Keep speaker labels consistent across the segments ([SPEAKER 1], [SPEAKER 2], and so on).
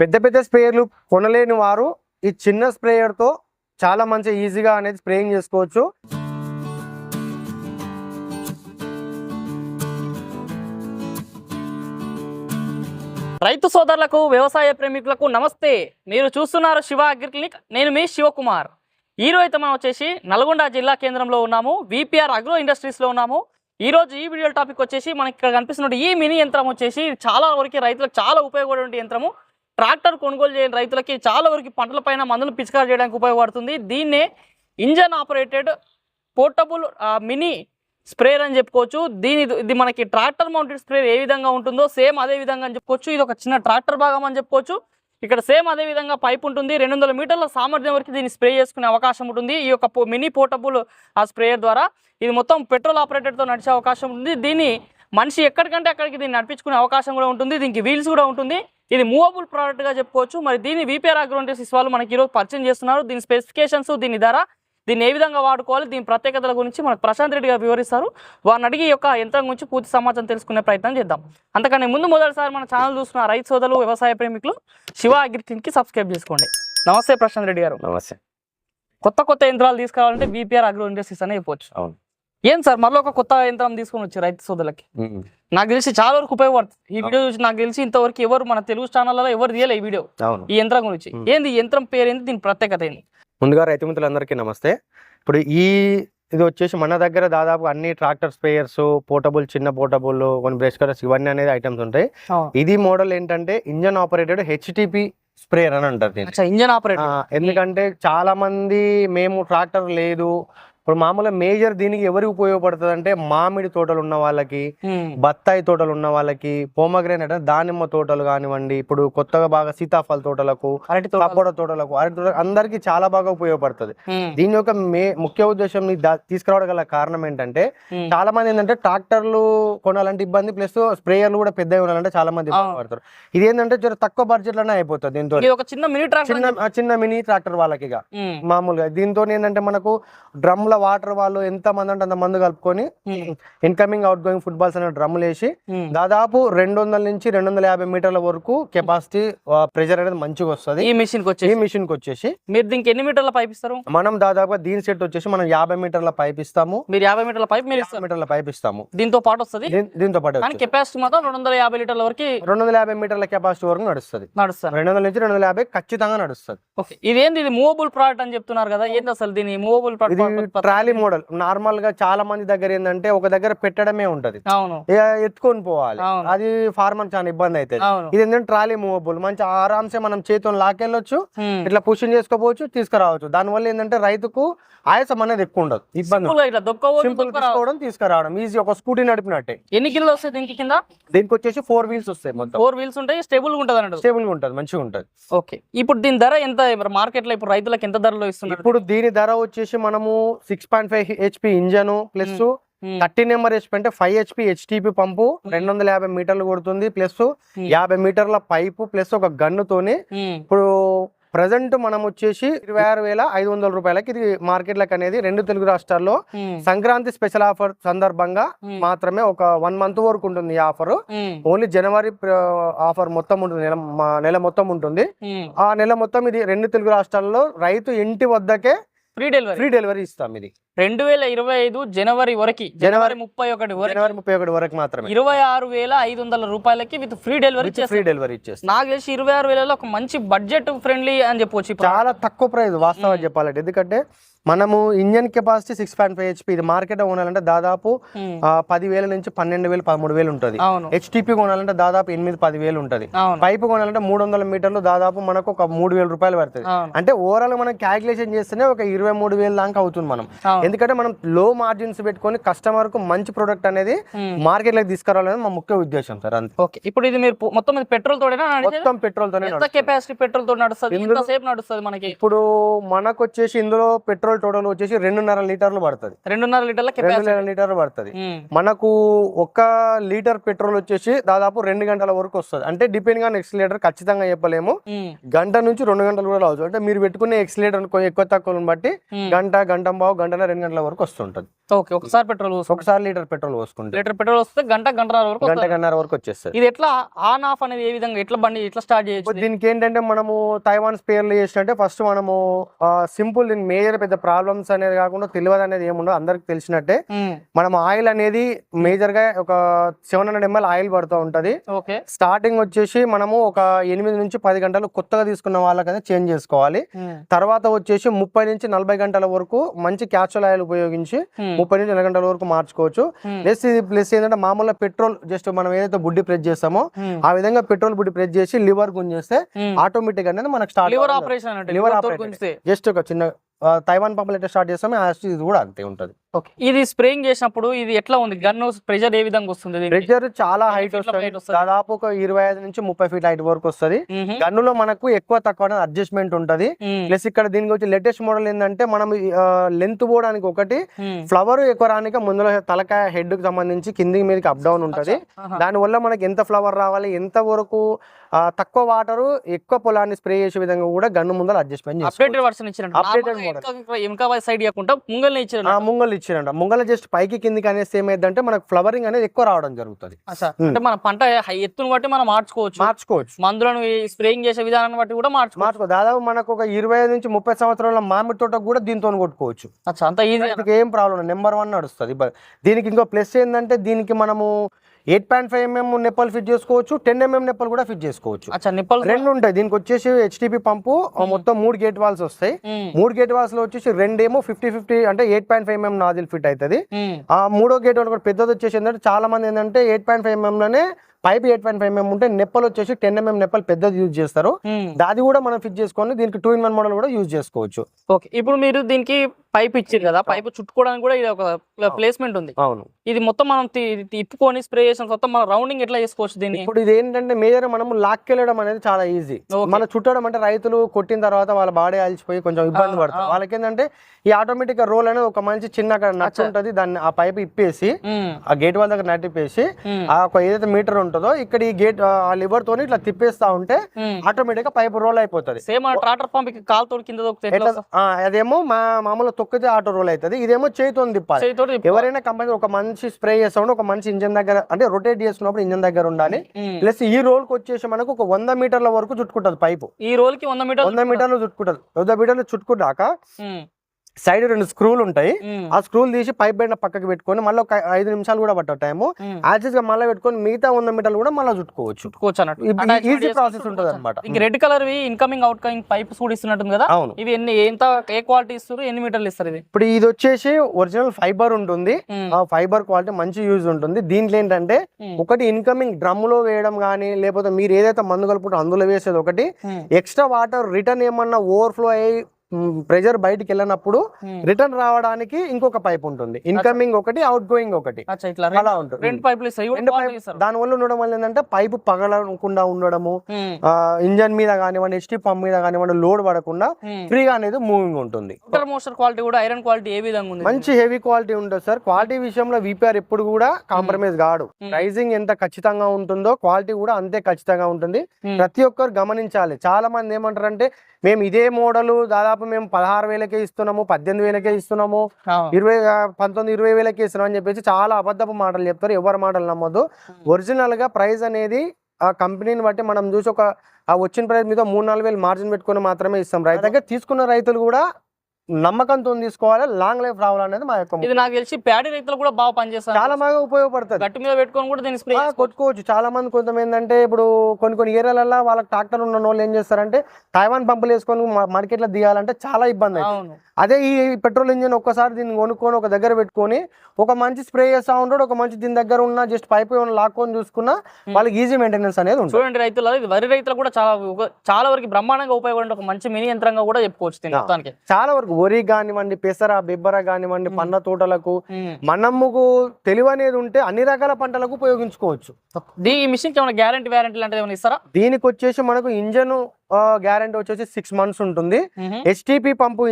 [SPEAKER 1] పెద్ద పెద్ద స్ప్రేయర్లు కొనలేని వారు ఈ చిన్న స్ప్రేయర్తో చాలా మంచి ఈజీగా అనేది స్ప్రేయింగ్ చేసుకోవచ్చు.
[SPEAKER 2] రైతు సోదరులకు వ్యవసాయ ప్రేమికులకు నమస్తే. మీరు చూస్తున్నారు శివ అగ్రి క్లినిక్. నేను మీ శివకుమార్. ఈరోజు అయితే మనం వచ్చేసి నల్గొండ జిల్లా కేంద్రంలో ఉన్నాము. విపిఆర్ అగ్రో ఇండస్ట్రీస్లో ఉన్నాము. ఈరోజు ఈ వీడియో టాపిక్ వచ్చేసి మనకి ఇక్కడ కనిపిస్తున్న ఈ మినీ యంత్రం వచ్చేసి చాలా వరకు రైతులకు చాలా ఉపయోగపడే యంత్రము. ట్రాక్టర్ కొనుగోలు చేయని రైతులకి చాలా వరకు పంటల పైన మందులు పిచికారు చేయడానికి ఉపయోగపడుతుంది. దీన్నే engine operated portable mini sprayer అని చెప్పుకోవచ్చు. దీని ఇది మనకి ట్రాక్టర్ మౌంటెడ్ స్ప్రేయర్ ఏ విధంగా ఉంటుందో సేమ్ అదే విధంగా అని చెప్పుకోవచ్చు. ఇది ఒక చిన్న ట్రాక్టర్ భాగం అని చెప్పుకోవచ్చు. ఇక్కడ సేమ్ అదే విధంగా పైప్ ఉంటుంది. రెండు వందల మీటర్ల సామర్థ్యం వరకు దీన్ని స్ప్రే చేసుకునే అవకాశం ఉంటుంది. ఈ యొక్క మినీ పోర్టబుల్ ఆ స్ప్రేయర్ ద్వారా ఇది మొత్తం పెట్రోల్ ఆపరేటర్తో నడిచే అవకాశం ఉంటుంది. దీన్ని మనిషి ఎక్కడికంటే అక్కడికి దీన్ని నడిపించుకునే అవకాశం కూడా ఉంటుంది దీనికి వీల్స్ కూడా ఉంటుంది. ఇది మూవబుల్ ప్రోడక్ట్గా చెప్పుకోవచ్చు. మరి దీన్ని వీపీఆర్ అగ్రోంటెసిస్ వాళ్ళు మనకి ఈరోజు పరిచయం చేస్తున్నారు. దీని స్పెసిఫికేషన్స్ దీని ధర దీన్ని ఏ విధంగా వాడుకోవాలి దీని ప్రత్యేకతల గురించి మనకు ప్రశాంత్ రెడ్డి గారు వివరిస్తారు. వారిని అడిగి యొక్క యంత్రం గురించి పూర్తి సమాచారం తెలుసుకునే ప్రయత్నం చేద్దాం. అంతకన్నా ముందు మొదటిసారి మన ఛానల్ చూస్తున్న రైతు సోదరులు వ్యవసాయ ప్రేమికులు శివ అగ్రిటీన్కి సబ్స్క్రైబ్ చేసుకోండి. నమస్తే ప్రశాంత్ రెడ్డి గారు.
[SPEAKER 1] నమస్తే.
[SPEAKER 2] కొత్త కొత్త యంత్రాలు తీసుకురావాలంటే బీపీఆర్ అగ్రో ఇండస్ట్రీస్ అనే చెప్పొచ్చు.
[SPEAKER 1] అవును.
[SPEAKER 2] ఏం సార్ మళ్ళీ ఒక కొత్త యంత్రం తీసుకొని వచ్చి రైతు సోదరులకి. నాకు తెలిసి చాలా వరకు ఉపయోగపడుతుంది. ఈ వీడియో చూసి నాకు తెలిసి ఇంతవరకు ఎవరు మన తెలుగు ఛానల్లో ఎవరు తీయలే ఈ వీడియో. ఈ యంత్రం గురించి. ఏంది యంత్రం పేరు ఏంది? దీని ప్రత్యేకత ఏంది?
[SPEAKER 1] ముందుగా రైతు మిత్రులందరికీ నమస్తే. ఇప్పుడు ఈ ఇది వచ్చేసి మన దగ్గర దాదాపు అన్ని ట్రాక్టర్ స్ప్రేయర్స్ పోర్టబుల్ చిన్న పోర్టబుల్ కొన్ని బ్రష్ కలర్స్ ఇవన్నీ అనేది ఐటమ్స్ ఉంటాయి. ఇది మోడల్ ఏంటంటే ఇంజన్ ఆపరేటెడ్ హెచ్టిపి స్ప్రేయర్ అని అంటారు
[SPEAKER 2] ఇంజన్ ఆపరేటర్
[SPEAKER 1] ఎందుకంటే చాలా మంది మేము ట్రాక్టర్ లేదు ఇప్పుడు మామూలుగా మేజర్ దీనికి ఎవరికి ఉపయోగపడుతుంది అంటే మామిడి తోటలు ఉన్న వాళ్ళకి బత్తాయి తోటలు ఉన్న వాళ్ళకి పోమగ్రేనేట్ అంటే దానిమ్మ తోటలు కానివ్వండి ఇప్పుడు కొత్తగా బాగా సీతాఫల తోటలకు
[SPEAKER 2] అరటి తోట
[SPEAKER 1] తోటలకు అరటి తోటలకు అందరికీ చాలా బాగా ఉపయోగపడుతుంది. దీని యొక్క మే ముఖ్య ఉద్దేశం తీసుకురావడం గల కారణం ఏంటంటే. చాలా మంది ఏంటంటే ట్రాక్టర్లు కొనాలంటే ఇబ్బంది ప్లస్ స్ప్రేయర్లు కూడా పెద్దవి కొనాలంటే చాలా మంది
[SPEAKER 2] అవును.
[SPEAKER 1] ఇబ్బంది పడతారు ఇది ఏంటంటే జర తక్కువ బడ్జెట్లోనే అయిపోతుంది దీంతో.
[SPEAKER 2] చిన్న మినీ ట్రాక్టర్
[SPEAKER 1] చిన్న మినీ ట్రాక్టర్ వాళ్ళకి మామూలుగా దీంతో ఏంటంటే మనకు డ్రమ్ల వాటర్ వాళ్ళు ఎంత మంది అంటే అంత మంది కలుపుకొని ఇన్కమింగ్ అవుట్ గోయింగ్ ఫుట్బాల్స్ అనే డ్రమ్ములు వేసి దాదాపు రెండు వందల నుంచి రెండు వందల యాభై మీటర్ల వరకు కెపాసిటీ ప్రెషర్ అనేది మంచిగా వస్తుంది.
[SPEAKER 2] ఈ మిషన్కి
[SPEAKER 1] ఈ మిషన్కి వచ్చేసి.
[SPEAKER 2] మీరు దీనికి ఎన్ని మీటర్ల పైప్ ఇస్తారు?
[SPEAKER 1] మనం దాదాపుగా దీని సెట్ వచ్చేసి మనం యాభై మీటర్ల పైప్ ఇస్తాము.
[SPEAKER 2] మీరు యాభై మీటర్ల పైప్ మీరు
[SPEAKER 1] మీటర్ల పైప్ ఇస్తాము.
[SPEAKER 2] దీంతో పాటు వస్తుంది?
[SPEAKER 1] దీంతో పాటు
[SPEAKER 2] కెపాసిటీ మాత్రం రెండు వందల యాభై లీటర్ల వరకు
[SPEAKER 1] రెండు వందల యాభై మీటర్ల కెపాసిటీ వరకు నడుస్తుంది.
[SPEAKER 2] నడుస్తారు
[SPEAKER 1] రెండు వందల నుంచి రెండు వందల యాభై ఖచ్చితంగా నడుస్తుంది.
[SPEAKER 2] ఓకే. ఇదేంది ఇది మూవబుల్ ప్రోడక్ట్ అని చెప్తున్నారు కదా ఏంది అసలు దీని మూవబుల్
[SPEAKER 1] ట్రాలీ మోడల్. నార్మల్గా చాలా మంది దగ్గర ఏంటంటే ఒక దగ్గర పెట్టడమే ఉంటది. ఎత్తుకొని పోవాలి. అది ఫార్మర్ చాలా ఇబ్బంది అవుతుంది ఇది ఏంటంటే ట్రాలీ మూవబుల్. మంచి ఆరామ్సే మనం చేతితో లాకెళ్ళొచ్చు. ఇట్లా పుషింగ్ చేసుకోవచ్చు తీసుకురావచ్చు. దానివల్ల ఏంటంటే రైతుకు ఆయాసం అనేది ఎక్కువ ఉండదు. ఇబ్బంది సింపుల్ తీసుకోవడం తీసుకురావడం. ఈజీ ఒక స్కూటీ నడిపినట్టే.
[SPEAKER 2] ఎన్ని కిలో వస్తాయి దీనికి కింద?
[SPEAKER 1] దీనికి వచ్చేసి ఫోర్ వీల్స్ వస్తాయి మొత్తం.
[SPEAKER 2] ఫోర్ వీల్స్ ఉంటాయి స్టేబుల్ ఉంటుంది అన్నట్టు.
[SPEAKER 1] స్టేబుల్గా ఉంటుంది మంచిగా ఉంటుంది.
[SPEAKER 2] ఓకే. ఇప్పుడు దీని ధర ఎంత? మార్కెట్లో ఇప్పుడు రైతులకు ఎంత ధరలో ఇస్తున్నారు?
[SPEAKER 1] ఇప్పుడు దీని ధర వచ్చేసి మనము six point five HP engine plus. Thirty number HP అంటే ఫైవ్ హెచ్పి హెచ్టిపి పంపు రెండు వందల యాభై మీటర్లు కొడుతుంది ప్లస్
[SPEAKER 2] మ్మ్.
[SPEAKER 1] యాభై మీటర్ల పైపు ప్లస్ ఒక గన్నుతోని
[SPEAKER 2] మ్మ్.
[SPEAKER 1] ఇప్పుడు ప్రజెంట్ మనం వచ్చేసి ఇరవై ఆరు వేల ఐదు వందల రూపాయలకి ఇది మార్కెట్లకు అనేది రెండు తెలుగు రాష్ట్రాల్లో
[SPEAKER 2] మ్మ్.
[SPEAKER 1] సంక్రాంతి స్పెషల్ ఆఫర్ సందర్భంగా. మాత్రమే ఒక వన్ మంత్ వరకు ఉంటుంది ఈ ఆఫర్. ఓన్లీ జనవరి ఆఫర్ మొత్తం ఉంటుంది నెల నెల మొత్తం ఉంటుంది. ఆ నెల మొత్తం ఇది రెండు తెలుగు రాష్ట్రాల్లో రైతు ఇంటి వద్దకే
[SPEAKER 2] ఫ్రీ డెలివరీ.
[SPEAKER 1] ఫ్రీ డెలివరీ ఇస్తాం ఇది.
[SPEAKER 2] రెండు వేల ఇరవై ఐదు జనవరి వరకు జనవరి ముప్పై ఒకటి
[SPEAKER 1] జనవరి ముప్పై ఒకటి వరకు మాత్రమే.
[SPEAKER 2] ఇరవై ఆరు వేల ఐదు వందల రూపాయలకి with free delivery
[SPEAKER 1] free delivery ఇచ్చేస్తాం
[SPEAKER 2] నాకు తెలిసి ఇరవై ఆరు వేలలో ఒక మంచి బడ్జెట్ ఫ్రెండ్లీ అని చెప్పొచ్చు.
[SPEAKER 1] చాలా తక్కువ ప్రైస్ వాస్తవం చెప్పాలంటే. ఎందుకంటే మనము engine capacity six point five HP ఇది మార్కెట్ కొనాలంటే దాదాపు. ఆ, పదివేల నుంచి పన్నెండు వేలు పదమూడు వేలు ఉంటుంది. హెచ్టిపి కొనాలంటే దాదాపు ఎనిమిది పది వేలు ఉంటుంది పైపు కొనాలంటే మూడు వందల మీటర్లు దాదాపు మనకు ఒక మూడు వేల రూపాయలు పడుతుంది. అంటే ఓవరాల్ మనం క్యాలిక్యులేషన్ చేస్తేనే ఒక ఇరవై మూడు వేలు దాకా అవుతుంది మనం. ఎందుకంటే మనం లో మార్జిన్స్ పెట్టుకొని కస్టమర్కు మంచి ప్రొడక్ట్ అనేది. మార్కెట్లోకి తీసుకురావాలని మా ముఖ్య ఉద్దేశం సార్ అంతే.
[SPEAKER 2] ఓకే ఇప్పుడు ఇది మీరు మొత్తం పెట్రోల్ తోడేనా?
[SPEAKER 1] మొత్తం పెట్రోల్ తోనే.
[SPEAKER 2] కెపాసిటీ పెట్రోల్ తోటి నడుస్తుంది? సేపు మనకి?
[SPEAKER 1] ఇప్పుడు మనకు వచ్చేసి ఇందులో పెట్రోల్ టోటల్ వచ్చేసి రెండున్నర లీటర్లు పడుతుంది.
[SPEAKER 2] రెండున్నర లీటర్ల కెపాసిటీ
[SPEAKER 1] రెండున్నర లీటర్లు పడుతుంది. మనకు ఒక లీటర్ పెట్రోల్ వచ్చేసి దాదాపు రెండు గంటల వరకు వస్తుంది. అంటే డిపెండ్గా ఎక్సిలేటర్ ఖచ్చితంగా చెప్పలేము. గంట నుంచి రెండు గంటలు కూడా రావచ్చు. అంటే మీరు పెట్టుకునే ఎక్సిలేటర్ ఎక్కువ తక్కువ బట్టి గంట గంట బావు గంటల రెండు గంటల వరకు వస్తుంటది.
[SPEAKER 2] ఓకే ఒకసారి పెట్రోల్
[SPEAKER 1] ఒకసారి లీటర్ పెట్రోల్ పోసుకుంటే.
[SPEAKER 2] లీటర్ పెట్రోల్ వస్తే గంట గంటన్నర వరకు
[SPEAKER 1] గంట. గంటన్నర వరకు వచ్చేస్తుంది.
[SPEAKER 2] ఇది ఎట్లా ఆన్ ఆఫ్ అనేది ఏ విధంగా ఎట్లా బండి ఎట్లా స్టార్ట్ చేయొచ్చు?
[SPEAKER 1] దీనికి ఏంటంటే మనము తైవాన్ స్పేర్లు చేసినట్టే ఫస్ట్ మనము సింపుల్ దీని మేజర్ పెద్ద ప్రాబ్లమ్స్ అనేది కాకుండా తెలియదు అనేది ఏముండదు అందరికి తెలిసినట్టే. మనం ఆయిల్ అనేది మేజర్గా ఒక సెవెన్ హండ్రెడ్ ఎంఎల్ ఆయిల్ పడుతూ ఉంటది.
[SPEAKER 2] ఓకే.
[SPEAKER 1] స్టార్టింగ్ వచ్చేసి మనము ఒక ఎనిమిది నుంచి పది గంటలు కొత్తగా తీసుకున్న వాళ్ళకైతే చేంజ్ చేసుకోవాలి. తర్వాత వచ్చేసి ముప్పై నుంచి నలభై గంటల వరకు మంచి క్యాచువల్ ఆయిల్ ఉపయోగించి ముప్పై నుంచి గంటల వరకు మార్చుకోవచ్చు. ప్లస్ ఇది ప్లస్ ఏంటంటే మామూలుగా పెట్రోల్ జస్ట్ మనం ఏదైతే బుడ్డి ప్రెస్ చేస్తామో ఆ విధంగా పెట్రోల్ బుడ్డి ప్రెస్ చేసి లివర్ గుంజేస్తే. ఆటోమేటిక్ అనేది మనకు start
[SPEAKER 2] lever operation
[SPEAKER 1] lever just ఒక చిన్న తైవాన్ పంపులు ఎట్లా స్టార్ట్ చేస్తామో ఆ ఇది కూడా అంతే ఉంటది
[SPEAKER 2] ఓకే ఇది స్ప్రేయింగ్ చేసినప్పుడు ఇది ఎట్లా ఉంది గన్ ప్రెషర్ ఏ విధంగా వస్తుంది?
[SPEAKER 1] ప్రెషర్ చాలా హైట్ వస్తుంది? దాదాపు ఒక ఇరవై ఐదు నుంచి ముప్పై ఫీట్ హైట్ వరకు వస్తుంది. గన్నులో మనకు ఎక్కువ తక్కువ అడ్జస్ట్మెంట్ ఉంటది ప్లస్ ఇక్కడ దీనికి వచ్చి లేటెస్ట్ మోడల్ ఏంటంటే మనం లెంత్ పోవడానికి ఒకటి. ఫ్లవర్ ఎక్కువ రానికి ముందులో తలకాయ హెడ్కి సంబంధించి కిందికి మీదకి అప్ డౌన్ ఉంటది. దాని వల్ల మనకి ఎంత ఫ్లవర్ రావాలి ఎంత వరకు తక్కువ వాటర్ ఎక్కువ పొలాన్ని స్ప్రే చేసే విధంగా కూడా గన్ను ముందర అడ్జస్ట్మెంట్
[SPEAKER 2] అప్డేటెడ్ వర్షన్ ఇచ్చినట్టు
[SPEAKER 1] Updated
[SPEAKER 2] వెనక సైడ్ ఇవ్వకుండా ముంగల్ని ఇచ్చారు
[SPEAKER 1] ఆ ముంగలు ఇచ్చిరంట. ముంగల జస్ట్ పైకి కిందికి అనేసి ఏమైందంటే మనకు ఫ్లవరింగ్ అనేది ఎక్కువ రావడం జరుగుతుంది.
[SPEAKER 2] అంటే మన పంట ఎత్తును బట్టి మనం మార్చుకోవచ్చు.
[SPEAKER 1] మార్చుకోవచ్చు.
[SPEAKER 2] మందులను స్ప్రేయింగ్ చేసే విధానాన్ని బట్టి కూడా మార్చుకోవచ్చు.
[SPEAKER 1] మార్చుకో దాదాపు మనకు ఒక ఇరవై నుంచి ముప్పై సంవత్సరాల మామిడి తోటకు కూడా దీంతో కొట్టుకోవచ్చు.
[SPEAKER 2] అచ్చా అంత ఈజీ
[SPEAKER 1] ఏం ప్రాబ్లం నెంబర్ వన్ నడుస్తుంది. దీనికి ఇంకో ప్లస్ ఏంటంటే దీనికి మనము ఎయిట్ పాయింట్ ఫైవ్ ఎంఎం నెప్పలు ఫిట్ చేసుకోవచ్చు టెన్ ఎంఎం నెప్పలు కూడా ఫిట్ చేసుకోవచ్చు.
[SPEAKER 2] అచ్చా నిప్పల్
[SPEAKER 1] రెండు ఉంటాయి. దీనికి వచ్చేసి హెచ్టిపి పంపు ఆ మొత్తం మూడు గేట్ వాల్స్ వస్తాయి. మూడు గేట్ వాల్స్లో వచ్చేసి రెండేమో ఫిఫ్టీ ఫిఫ్టీ అంటే eight point five MM nozzle fit అవుతుంది. ఆ మూడో గేట్ వాల్ కూడా పెద్దది వచ్చేసి ఏంటంటే చాలా మంది ఏంటంటే ఎయిట్ పాయింట్ ఫైవ్ ఎంఎం లోనే pipe eight point five mm ఉంటే నెప్పలు వచ్చేసి టెన్ ఎంఎం నెప్పలు పెద్దది యూజ్ చేస్తారు. అది కూడా మనం ఫిట్ చేసుకొని దీనికి టూ ఇన్ వన్ మోడల్ కూడా యూజ్ చేసుకోవచ్చు.
[SPEAKER 2] ఓకే. ఇప్పుడు మీరు దీనికి పైప్ ఇచ్చారు కదా పైప్ చుట్టుకోవడానికి కూడా ఇది ఒక ప్లేస్మెంట్ ఉంది.
[SPEAKER 1] అవును.
[SPEAKER 2] ఇది మొత్తం మనం తిప్పుకొని స్ప్రే చేసిన మొత్తం మనం రౌండింగ్ ఎట్లా చేసుకోవచ్చు దీన్ని?
[SPEAKER 1] ఇప్పుడు ఇది ఏంటంటే మేజర్ మనం లాక్కెళ్ళడం అనేది చాలా ఈజీ. మన చుట్టడం అంటే రైతులు కొట్టిన తర్వాత వాళ్ళ బాడీ అలిచిపోయి కొంచెం ఇబ్బంది పడతారు. వాళ్ళకి ఏంటంటే ఈ ఆటోమేటిక్ రోల్ అనేది ఒక మంచి చిన్న అక్కడ నచ్చు. ఉంటది దాన్ని ఆ పైప్ ఇప్పేసి ఆ గేట్ వాళ్ళ దగ్గర నట్టిప్పేసి
[SPEAKER 2] ఉమ్,
[SPEAKER 1] ఆ ఒక ఏదైతే మీటర్ ఉంటుందో ఇక్కడ ఈ గేట్ ఆ లివర్ తోని ఇట్లా తిప్పేస్తా ఉంటే. ఆటోమేటిక్గా పైప్ రోల్ అయిపోతది.
[SPEAKER 2] సేమ్ ఆ ట్రాక్టర్ పంప్ కాలు తోడు కింద
[SPEAKER 1] అదేమో మా మామూలు తొక్కితే ఆటో రోల్ అవుతుంది ఇదేమో చేతితో తిప్పాలి. ఎవరైనా కంపెనీ ఒక మంచి స్ప్రే చేస్తాడు ఒక మంచి ఇంజన్ దగ్గర అంటే రొటేట్ చేస్తున్నప్పుడు ఇంజన్ దగ్గర ఉండాలి. ప్లస్ ఈ రోల్కి వచ్చేసి మనకు ఒక వంద మీటర్ల వరకు చుట్టుకుంటది పైపు.
[SPEAKER 2] ఈ రోల్కి వంద మీటర్
[SPEAKER 1] వంద మీటర్లు చుట్టుకుంటది. వంద మీటర్లు చుట్టుకున్నాక
[SPEAKER 2] ఉమ్,
[SPEAKER 1] సైడ్ రెండు స్క్రూలు ఉంటాయి. ఆ స్క్రూలు తీసి పైప్ బెండ పక్కకి పెట్టుకొని మళ్ళీ ఒక ఐదు నిమిషాలు కూడా పట్ట టైము. యాక్సెస్గా మళ్ళీ పెట్టుకొని మిగతా వంద మీటర్లు కూడా మళ్ళీ చుట్టుకోవచ్చు.
[SPEAKER 2] చుట్టుకోవచ్చు అన్నట్టు.
[SPEAKER 1] process
[SPEAKER 2] చుట్టుకోవచ్చు.
[SPEAKER 1] ఉంటది.
[SPEAKER 2] అన్నమాట. ఇంక red colour incoming out coming pipes కూడా ఇస్తున్నట్టుంది కదా.
[SPEAKER 1] అవును.
[SPEAKER 2] ఇవి ఎన్ని ఎంత ఏ క్వాలిటీ ఇస్తారు ఎన్ని మీటర్లు ఇస్తారు ఇది?
[SPEAKER 1] ఇప్పుడు ఇది వచ్చేసి ఒరిజినల్ ఫైబర్ ఉంటుంది. ఆ ఫైబర్ క్వాలిటీ మంచి యూజ్ ఉంటుంది. దీంట్లో ఏంటంటే ఒకటి ఇన్కమింగ్ డ్రమ్లో వేయడం కానీ లేకపోతే మీరు ఏదైతే మందు కలుపుకుంటూ అందులో వేసేది ఒకటి. ఎక్స్ట్రా వాటర్ రిటర్న్ ఏమన్నా ఓవర్ఫ్లో అయ్యి ప్రెజర్ బయటికి వెళ్ళినప్పుడు. రిటర్న్ రావడానికి ఇంకొక పైప్ ఉంటుంది. ఇన్కమింగ్ ఒకటి అవుట్ గోయింగ్ ఒకటి అలా ఉంటుంది.
[SPEAKER 2] రెండు పైపులు
[SPEAKER 1] దాని వల్ల ఉండడం వల్ల ఏంటంటే పైపు పగలకుండా ఉండడము ఇంజన్ మీద కానివ్వండి ఎస్టీ పంప్ మీద కానివ్వండి లోడ్ పడకుండా. ఫ్రీగా అనేది మూవింగ్ ఉంటుంది.
[SPEAKER 2] మోస్టర్ క్వాలిటీ కూడా ఐరన్ క్వాలిటీ ఏ విధంగా ఉంది?
[SPEAKER 1] మంచి హెవీ క్వాలిటీ ఉంటుంది సార్. క్వాలిటీ విషయంలో విపిఆర్ ఎప్పుడు కూడా కాంప్రమైజ్ కాడు
[SPEAKER 2] Hmm.
[SPEAKER 1] ప్రైజింగ్ ఎంత ఖచ్చితంగా ఉంటుందో క్వాలిటీ కూడా అంతే ఖచ్చితంగా ఉంటుంది. ప్రతి ఒక్కరు గమనించాలి. చాలా మంది ఏమంటారంటే మేము ఇదే మోడల్ దాదాపు మేము పదహారు వేలకే ఇస్తున్నాము పద్దెనిమిది వేలకే ఇస్తున్నాము ఇరవై పంతొమ్మిది ఇరవై వేలకే ఇస్తున్నాం అని చెప్పేసి చాలా అబద్ధపు మాటలు చెప్తారు ఎవరి మాటలు నమ్మొద్దు. ఒరిజినల్గా ప్రైస్ అనేది ఆ కంపెనీని బట్టి మనం చూసి ఒక ఆ వచ్చిన ప్రైస్ మీద మూడు నాలుగు వేలు మార్జిన్ పెట్టుకొని మాత్రమే ఇస్తాం. రైతు దగ్గర తీసుకున్న రైతులు కూడా నమ్మకంతో తీసుకోవాలి లాంగ్ లైఫ్ రావాలనేది మా యొక్క
[SPEAKER 2] ఇది నాకు తెలిసి ప్యాడీ రైతులు కూడా బాగా పనిచేస్తారు.
[SPEAKER 1] చాలా బాగా ఉపయోగపడుతుంది.
[SPEAKER 2] గట్టి మీద పెట్టుకొని కూడా దీన్ని స్ప్రే
[SPEAKER 1] కొట్టుకోవచ్చు. చాలా మంది కొంత ఏంటంటే ఇప్పుడు కొన్ని కొన్ని ఏరియాలలో వాళ్ళకి ట్రాక్టర్ ఉన్న వాళ్ళు ఏం చేస్తారంటే తైవాన్ పంపులు వేసుకొని మార్కెట్లో దిగాలంటే చాలా ఇబ్బంది అదే ఈ పెట్రోల్ ఇంజిన్ ఒక్కసారి దీన్ని కొనుక్కొని ఒక దగ్గర పెట్టుకొని ఒక మంచి స్ప్రే చేస్తా ఉంటాడు ఒక మంచి దీని దగ్గర ఉన్న జస్ట్ పైప్ ఏమైనా లాక్కొని చూసుకున్నా వాళ్ళకి ఈజీ మెయింటెనెన్స్ అనేది ఉంటుంది.
[SPEAKER 2] చూడండి రైతులు ఇది వరి రైతులు కూడా చాలా చాలా వరకు బ్రహ్మాండంగా ఉపయోగపడే ఒక మంచి మినీ యంత్రంగా కూడా చెప్పుకోవచ్చు
[SPEAKER 1] చాలా వరకు వరి కానివ్వండి పెసర బిబ్బర కానివ్వండి. పండ్ల తోటలకు. మనముకు తెలివి అనేది ఉంటే అన్ని రకాల పంటలకు ఉపయోగించుకోవచ్చు
[SPEAKER 2] దీ ఈ మిషన్ ఏమైనా గ్యారంటీ వ్యారంటీ లాంటిది ఏమైనా ఇస్తారా
[SPEAKER 1] దీనికి వచ్చేసి మనకు ఇంజన్ గ్యారంటీ వచ్చేసి సిక్స్ మంత్స్ ఉంటుంది. హెచ్టిపి పంపు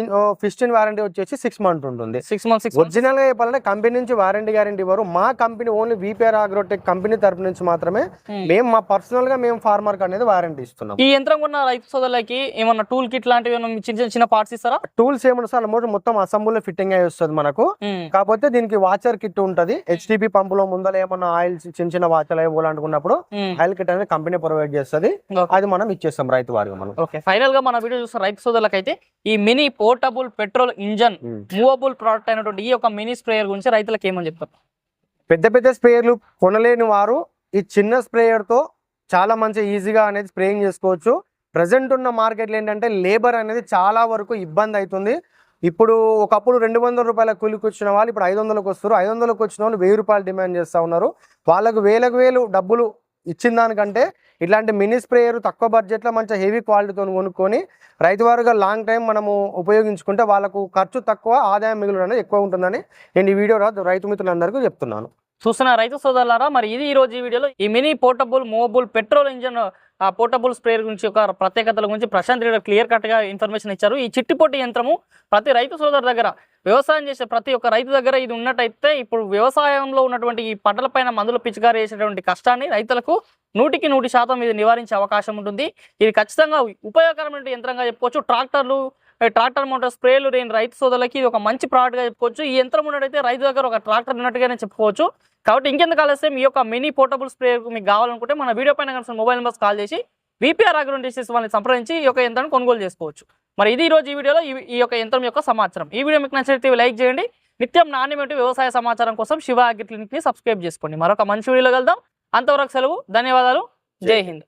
[SPEAKER 1] ఫిస్టిన్ వారంటీ వచ్చేసి సిక్స్ మంత్ ఉంటుంది.
[SPEAKER 2] సిక్స్ మంత్స్
[SPEAKER 1] ఒరిజినల్గా చెప్పాలంటే కంపెనీ నుంచి వారంటీ గ్యారంటీ ఇవ్వరు. మా company only VPR Agrotech company తరపు నుంచి మాత్రమే మేము. మా పర్సనల్గా మేము ఫార్మర్ అనేది వారంటీ ఇస్తున్నాం.
[SPEAKER 2] ఈ యంత్రం ఉన్న రైతు సోదరులకి ఏమన్నా టూల్ కిట్ లాంటివి చిన్న చిన్న పార్ట్స్ ఇస్తారా?
[SPEAKER 1] టూల్స్ ఏమన్నా సార్ ఆల్మోస్ట్ మొత్తం అసెంబుల్ ఫిట్టింగ్ అయి వస్తుంది మనకు. కాకపోతే దీనికి వాచర్ కిట్ ఉంటది. హెచ్డిపి పంపులో ముందర ఏమన్నా ఆయిల్ చిన్న చిన్న వాచర్లు ఇవ్వాలనుకున్నప్పుడు
[SPEAKER 2] ఉమ్.
[SPEAKER 1] ఆయిల్ కిట్ అనేది కంపెనీ ప్రొవైడ్ చేస్తుంది. అది మనం ఇచ్చేస్తాం రైతు మనం.
[SPEAKER 2] ఓకే ఫైనల్గా మన వీడియో చూస్తున్న రైతు సోదరులకు అయితే ఈ mini portable petrol engine. Movable product అయినటువంటి ఈ యొక్క మినీ స్ప్రేయర్ గురించి రైతులకు ఏమని చెప్తారు
[SPEAKER 1] పెద్ద పెద్ద స్ప్రేయర్లు కొనలేని వారు ఈ చిన్న స్ప్రేయర్తో చాలా మంచి ఈజీగా అనేది స్ప్రేయింగ్ చేసుకోవచ్చు. ప్రజెంట్ ఉన్న మార్కెట్లో ఏంటంటే లేబర్ అనేది చాలా వరకు ఇబ్బంది అవుతుంది. ఇప్పుడు ఒకప్పుడు రెండు వందల రూపాయల కూలికి వచ్చిన వాళ్ళు ఇప్పుడు ఐదు వందలకు వస్తారు ఐదు వందలకు వచ్చిన వాళ్ళు వెయ్యి రూపాయలు డిమాండ్ చేస్తూ ఉన్నారు. వాళ్ళకు వేలకు వేలు డబ్బులు ఇచ్చిన దానికంటే ఇట్లాంటి మినీ స్ప్రేయర్ తక్కువ బడ్జెట్లో మంచి హెవీ క్వాలిటీతో కొనుక్కొని రైతు వారుగా లాంగ్ టైం మనము ఉపయోగించుకుంటే వాళ్ళకు ఖర్చు తక్కువ ఆదాయం మిగులు అనేది ఎక్కువ ఉంటుందని నేను ఈ వీడియో రైతు మిత్రులందరికీ చెప్తున్నాను.
[SPEAKER 2] చూస్తున్న రైతు సోదరులారా మరి ఇది ఈ రోజు ఈ వీడియోలో ఈ mini portable movable petrol engine ఆ పోర్టబుల్ స్ప్రేయర్ గురించి ఒక ప్రత్యేకతల గురించి ప్రశాంత్ రెడ్డి క్లియర్ కట్గా ఇన్ఫర్మేషన్ ఇచ్చారు. ఈ చిట్టిపోటి యంత్రము ప్రతి రైతు సోదరు దగ్గర వ్యవసాయం చేసే ప్రతి ఒక్క రైతు దగ్గర ఇది ఉన్నట్టయితే ఇప్పుడు వ్యవసాయంలో ఉన్నటువంటి ఈ పంటలపైన మందులు పిచికారి చేసేటువంటి కష్టాన్ని రైతులకు నూటికి నూటి శాతం ఇది నివారించే అవకాశం ఉంటుంది. ఇది ఖచ్చితంగా ఉపయోగకరమైన యంత్రంగా చెప్పుకోవచ్చు. ట్రాక్టర్లు ట్రాక్టర్ మోటార్ స్ప్రేలు లేని రైతు సోదరులకి ఇది ఒక మంచి product గా చెప్పుకోవచ్చు. ఈ యంత్రం ఉన్నట్టయితే రైతు దగ్గర ఒక ట్రాక్టర్ ఉన్నట్టుగానే చెప్పుకోవచ్చు. కాబట్టి ఇంకెందుకు ఆలస్యం? ఈ యొక్క మినీ పోర్టబుల్ స్ప్రే మీకు కావాలనుకుంటే మన వీడియో పైన కనిపిస్తున్న మొబైల్ నెంబర్స్ కాల్ చేసి విపిఆర్ అగ్రో డిసీస్ వాళ్ళని సంప్రదించి ఈ యొక్క యంత్రాన్ని కొనుగోలు చేసుకోవచ్చు. మరి ఇది రోజు ఈ వీడియోలో ఈ- యొక్క యంత్రం యొక్క సమాచారం. ఈ వీడియో మీకు నచ్చితే లైక్ చేయండి. నిత్యం నాణ్యమైన వ్యవసాయ సమాచారం కోసం శివ అగ్రి క్లినిక్ని సబ్స్క్రైబ్ చేసుకోండి. మరొక మంచి వీడియోలో కలుద్దాం. అంతవరకు సెలవు ధన్యవాదాలు. జై హింద్.